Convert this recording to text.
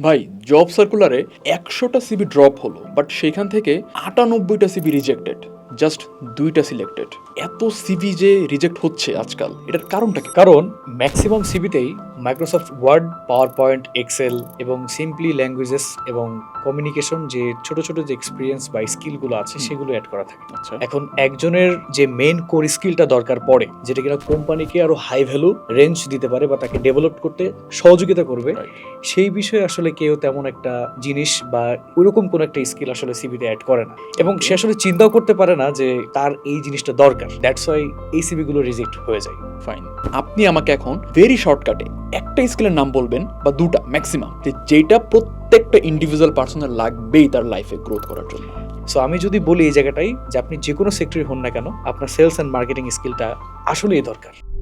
ভাই জব সার্কুলারে একশোটা সিবি ড্রপ হলো বাট সেখান থেকে আটানব্বইটা সিবি রিজেক্টেড জাস্ট দুইটা সিলেক্টেড এত সিবি যে রিজেক্ট হচ্ছে আজকাল, এটার কারণটা কি? কারণ ম্যাক্সিমাম সিবিতেই Microsoft word power point Excel এবং সিম্পলি ল্যাঙ্গুয়েজেস এবং কমিউনিকেশন যে ছোট ছোট যে এক্সপিরিয়েন্স বা স্কিলগুলো আছে সেগুলো অ্যাড করা থাকে। আচ্ছা। এখন একজনের যে মেন কোর স্কিলটা দরকার পড়ে যেটা কিনা কোম্পানিকে আরও হাই ভ্যালু রেঞ্জ দিতে পারে বা তাকে ডেভেলপ করতে সহযোগিতা করবে সেই বিষয়ে আসলে কেউ তেমন একটা জিনিস বা ওইরকম কোন একটা স্কিল আসলে সিবিতে অ্যাড করে না। এবং সে আসলে চিন্তাও করতে পারে না যে তার এই জিনিসটা দরকার। দ্যাটস ওয়াই এই সিবি গুলো রিজেক্ট হয়ে যায়। ফাইন আপনি আমাকে এখন ভেরি শর্টকাটে একটা স্কিলের নাম বলবেন বা দুটা ম্যাক্সিমাম যে যেটা প্রত্যেকটা ইন্ডিভিজুয়াল পার্সনের লাগবেই তার লাইফে গ্রোথ করার জন্য। সো আমি যদি বলি এই জায়গাটাই যে আপনি যে কোনো সেক্টরে হন না কেন, আপনার সেলস অ্যান্ড মার্কেটিং স্কিলটা আসলেই দরকার।